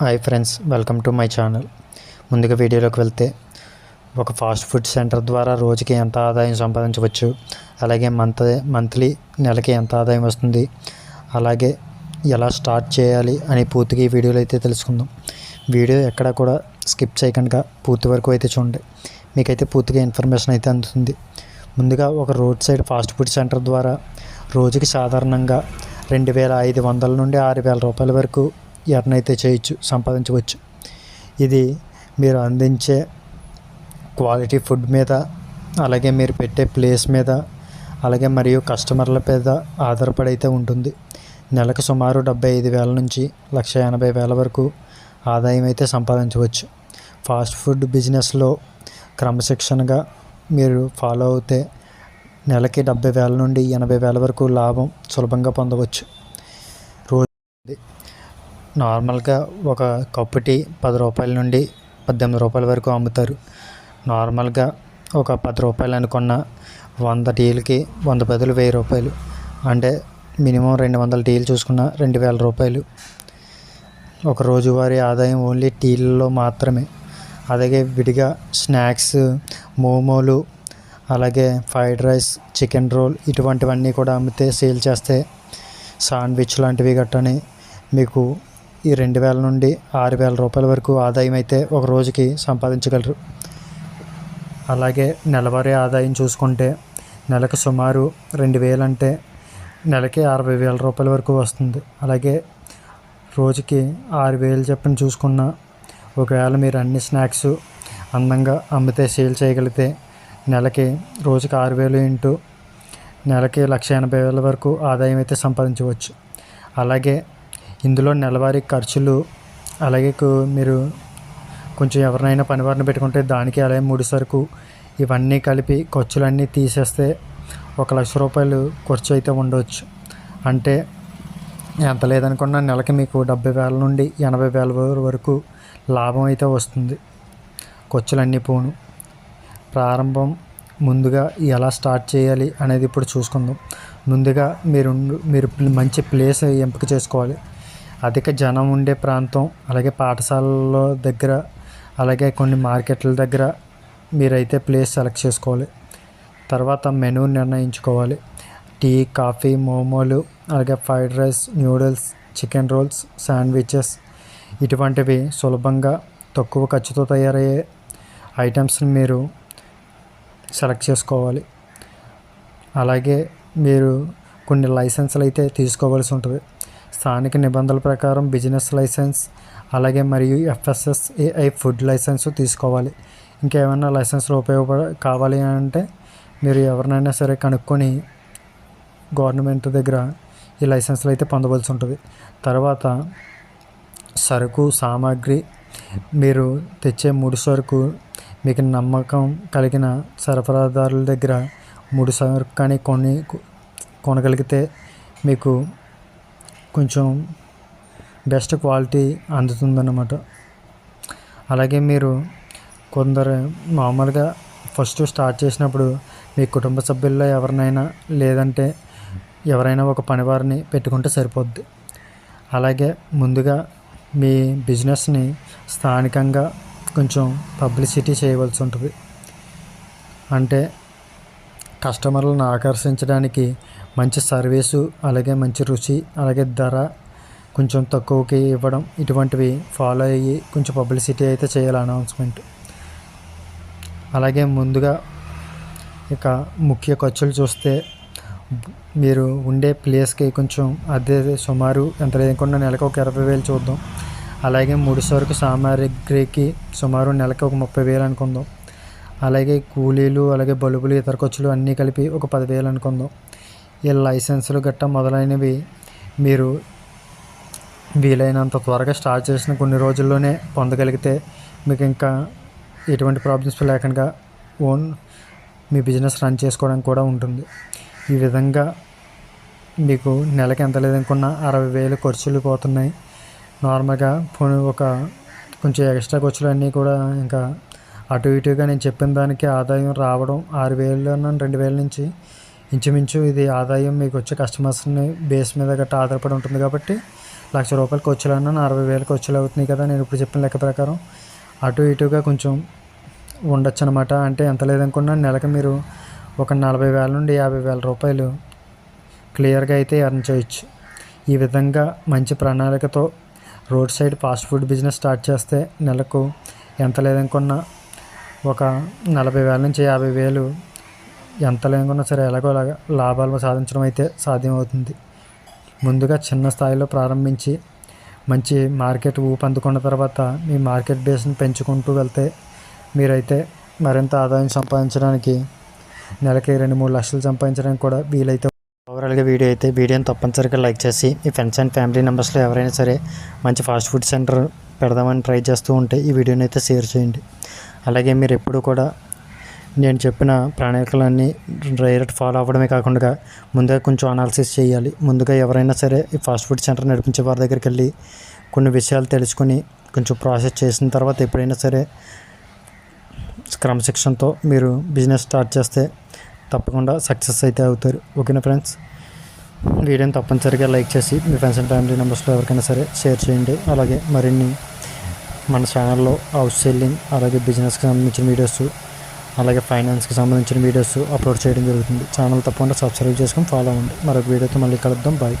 Hi friends welcome to my channel. ముందుగా వీడియోలోకి వెళ్తే ఒక ఫాస్ట్ ఫుడ్ సెంటర్ ద్వారా రోజుకి ఎంత ఆదాయం సంపాదించవచ్చు అలాగే మంత్ మంత్లీ నెలకి ఎంత ఆదాయం వస్తుంది అలాగే ఎలా స్టార్ట్ చేయాలి అని పూర్తిగా ఈ వీడియోలో అయితే తెలుసుకుందాం. వీడియో ఎక్కడ కూడా స్కిప్ చేయకుండా పూర్తి వరకు అయితే చూడండి. మీకైతే పూర్తిగా ఇన్ఫర్మేషన్ అయితే అందుతుంది. ముందుగా ఒక road side fast food centre ద్వారా రోజుకి సాధారణంగా రెండు వేల ఐదు వందల నుండి ఆరు వేల రూపాయల వరకు ఎర్న్ అయితే చేయొచ్చు సంపాదించవచ్చు. ఇది మీరు అందించే క్వాలిటీ ఫుడ్ మీద అలాగే మీరు పెట్టే ప్లేస్ మీద అలాగే మరియు కస్టమర్ల మీద ఆధారపడి అయితే ఉంటుంది. నెలకు సుమారు డెబ్బై ఐదు వేల నుంచి లక్ష ఎనభై వేల వరకు ఆదాయం అయితే సంపాదించవచ్చు. ఫాస్ట్ ఫుడ్ బిజినెస్లో క్రమశిక్షణగా మీరు ఫాలో అవుతే నెలకి డెబ్బై వేల నుండి ఎనభై వేల వరకు లాభం సులభంగా పొందవచ్చు. రోజు నార్మల్గా ఒక కప్పు టీ పది రూపాయల నుండి పద్దెనిమిది రూపాయల వరకు అమ్ముతారు. నార్మల్గా ఒక పది రూపాయలు అనుకున్న వంద టీలకి వంద పదులు వెయ్యి రూపాయలు. అంటే మినిమం రెండు వందల టీలు చూసుకున్న రెండు వేల రూపాయలు. ఒక రోజువారీ ఆదాయం ఓన్లీ టీలలో మాత్రమే. అలాగే విడిగా స్నాక్స్ మోమోలు అలాగే ఫ్రైడ్ రైస్ చికెన్ రోల్ ఇటువంటివన్నీ కూడా అమ్మితే సేల్ చేస్తే శాండ్విచ్ లాంటివి గట్టని మీకు ఈ రెండు వేల నుండి ఆరు వేల రూపాయల వరకు ఆదాయం అయితే ఒక రోజుకి సంపాదించగలరు. అలాగే నెలవారీ ఆదాయం చూసుకుంటే నెలకు సుమారు రెండు వేలు అంటే నెలకి అరవై వేల రూపాయల వరకు వస్తుంది. అలాగే రోజుకి ఆరు వేలు చెప్పని చూసుకున్న ఒకవేళ మీరు అన్ని స్నాక్స్ అందంగా అమ్మితే సేల్ చేయగలిగితే నెలకి రోజుకి ఆరు వేలు ఇంటూ నెలకి లక్ష ఎనభై వేల వరకు ఆదాయం అయితే సంపాదించవచ్చు. అలాగే ఇందులో నెలవారీ ఖర్చులు అలాగే కు- మీరు కొంచెం ఎవరినైనా పనివారిని పెట్టుకుంటే దానికి అలాగే ముడి సరుకు ఇవన్నీ కలిపి ఖర్చులన్నీ తీసేస్తే ఒక లక్ష రూపాయలు ఖర్చు అయితే ఉండవచ్చు అంటే ఎంత లేదనుకున్నా నెలకి మీకు డెబ్బై వేల నుండి ఎనభై వేల వరకు లాభం అయితే వస్తుంది. ఖర్చులన్నీ పోను. ప్రారంభం ముందుగా ఎలా స్టార్ట్ చేయాలి అనేది ఇప్పుడు చూసుకుందాం. ముందుగా మీరు మీరు మంచి ప్లేస్ ఎంపిక చేసుకోవాలి. అధిక జనం ఉండే ప్రాంతం అలాగే పాఠశాలలో దగ్గర అలాగే కొన్ని మార్కెట్ల దగ్గర మీరైతే ప్లేస్ సెలెక్ట్ చేసుకోవాలి. తర్వాత మెనూ నిర్ణయించుకోవాలి. టీ కాఫీ మోమోలు అలాగే fried rice noodles chicken rolls sandwiches ఇటువంటివి సులభంగా తక్కువ ఖర్చుతో తయారయ్యే ఐటమ్స్ని మీరు సెలెక్ట్ చేసుకోవాలి. అలాగే మీరు కొన్ని లైసెన్సులు అయితే తీసుకోవాల్సి ఉంటుంది. స్థానిక నిబంధనల ప్రకారం బిజినెస్ లైసెన్స్ అలాగే మరియు ఎఫ్ఎస్ఎస్ ఏఐ ఫుడ్ లైసెన్స్ తీసుకోవాలి. ఇంకేమైనా లైసెన్స్లు ఉపయోగపడ కావాలి అంటే మీరు ఎవరినైనా సరే కనుక్కొని గవర్నమెంట్ దగ్గర ఈ లైసెన్స్లు అయితే పొందవలసి ఉంటుంది. తర్వాత సరుకు సామాగ్రి మీరు తెచ్చే ముడి సరుకు మీకు నమ్మకం కలిగిన సరఫరాదారుల దగ్గర ముడి సరుకు కానీ కొన్ని కొనగలిగితే మీకు కొంచెం బెస్ట్ క్వాలిటీ అందుతుందన్నమాట. అలాగే మీరు కొందరు మామూలుగా ఫస్ట్ స్టార్ట్ చేసినప్పుడు మీ కుటుంబ సభ్యుల్లో ఎవరినైనా లేదంటే ఎవరైనా ఒక పనివారిని పెట్టుకుంటే సరిపోద్ది. అలాగే ముందుగా మీ బిజినెస్ని స్థానికంగా కొంచెం పబ్లిసిటీ చేయవలసి ఉంటుంది. అంటే కస్టమర్లను ఆకర్షించడానికి మంచి సర్వీసు అలాగే మంచి రుచి అలాగే ధర కొంచెం తక్కువకి ఇవ్వడం ఇటువంటివి ఫాలో అయ్యి కొంచెం పబ్లిసిటీ అయితే చేయాలి అనౌన్స్మెంట్ అలాగే ముందుగా ఇక ముఖ్య ఖర్చులు చూస్తే మీరు ఉండే ప్లేస్కి కొంచెం అదే సుమారు ఎంత లేకుండా నెలకు ఒక ఇరవై వేలు చూద్దాం. అలాగే ముడి సరుకు సామాగ్రికి సుమారు నెలకు ఒక ముప్పై వేలు అనుకుందాం. అలాగే కూలీలు అలాగే బల్బులు ఇతర ఖర్చులు అన్నీ కలిపి ఒక పదివేలు అనుకుందాం. ఈ లైసెన్సులు గట్టా మొదలైనవి మీరు వీలైనంత త్వరగా స్టార్ట్ చేసిన కొన్ని రోజుల్లోనే పొందగలిగితే మీకు ఇంకా ఎటువంటి ప్రాబ్లమ్స్ లేకుండా ఓన్ మీ బిజినెస్ రన్ చేసుకోవడానికి కూడా ఉంటుంది. ఈ విధంగా మీకు నెలకి ఎంత లేదనుకున్నా అరవై వేలు ఖర్చులు పోతున్నాయి. నార్మల్గా పోనీ ఒక కొంచెం ఎక్స్ట్రా ఖర్చులు అన్నీ కూడా ఇంకా అటు ఇటుగా నేను చెప్పిన దానికి ఆదాయం రావడం ఆరు వేలు రెండు వేల నుంచి ఇంచుమించు ఇది ఆదాయం మీకు వచ్చే కస్టమర్స్ని బేస్ మీద గట్రా ఆధారపడి ఉంటుంది కాబట్టి లక్ష రూపాయలు ఖర్చులన్నా అరవై వేలు ఖర్చులు అవుతున్నాయి కదా నేను ఇప్పుడు చెప్పిన లెక్క ప్రకారం. అటు ఇటుగా కొంచెం ఉండొచ్చు అనమాట అంటే ఎంత లేదనుకున్నా నెలకు మీరు ఒక నలభై వేల నుండి యాభై వేల రూపాయలు క్లియర్గా అయితే ఎర్న్ చేయొచ్చు. ఈ విధంగా మంచి ప్రణాళికతో road side fast food business start చేస్తే నెలకు ఎంత లేదనుకున్నా ఒక నలభై వేల నుంచి యాభై వేలు ఎంత లేకున్నా సరే ఎలాగో అలాగా లాభాలు సాధించడం అయితే సాధ్యమవుతుంది. ముందుగా చిన్న స్థాయిలో ప్రారంభించి మంచి మార్కెట్ ఊపు అందుకున్న తర్వాత మీ మార్కెట్ బేస్ని పెంచుకుంటూ వెళ్తే మీరైతే మరింత ఆదాయం సంపాదించడానికి నెలకి రెండు మూడు లక్షలు సంపాదించడానికి కూడా వీలైతే ఓవరాల్గా వీడియో అయితే వీడియోని తప్పనిసరిగా లైక్ చేసి మీ ఫ్రెండ్స్ అండ్ ఫ్యామిలీ మెంబర్స్లో ఎవరైనా సరే మంచి ఫాస్ట్ ఫుడ్ సెంటర్ పెడదామని ట్రై చేస్తూ ఉంటే ఈ వీడియోని అయితే షేర్ చేయండి. అలాగే మీరు ఎప్పుడు కూడా నేను చెప్పిన ప్రణాళికలన్నీ డైరెక్ట్ ఫాలో అవ్వడమే కాకుండా ముందుగా కొంచెం అనాలిసిస్ చేయాలి. ముందుగా ఎవరైనా సరే ఈ ఫాస్ట్ ఫుడ్ సెంటర్ నడిపించే వారి దగ్గరికి వెళ్ళి కొన్ని విషయాలు తెలుసుకొని కొంచెం ప్రాసెస్ చేసిన తర్వాత ఎప్పుడైనా సరే క్రమశిక్షణతో మీరు బిజినెస్ స్టార్ట్ చేస్తే తప్పకుండా సక్సెస్ అయితే అవుతారు. ఓకేనా ఫ్రెండ్స్ వీడియోని తప్పనిసరిగా లైక్ చేసి మీ ఫ్రెండ్స్ అండ్ ఫ్యామిలీ మెంబర్స్లో ఎవరికైనా సరే షేర్ చేయండి. అలాగే మరిన్ని మన ఛానల్లో హౌస్ సెల్లింగ్ అలాగే బిజినెస్కి సంబంధించిన వీడియోస్ అలాగే ఫైనాన్స్కి సంబంధించిన వీడియోస్ అప్లోడ్ చేయడం జరుగుతుంది. ఛానల్ తప్పకుండా సబ్స్క్రైబ్ చేసుకొని ఫాలో అవ్వండి. మరొక వీడియోతో మళ్ళీ కలుద్దాం. బాయ్.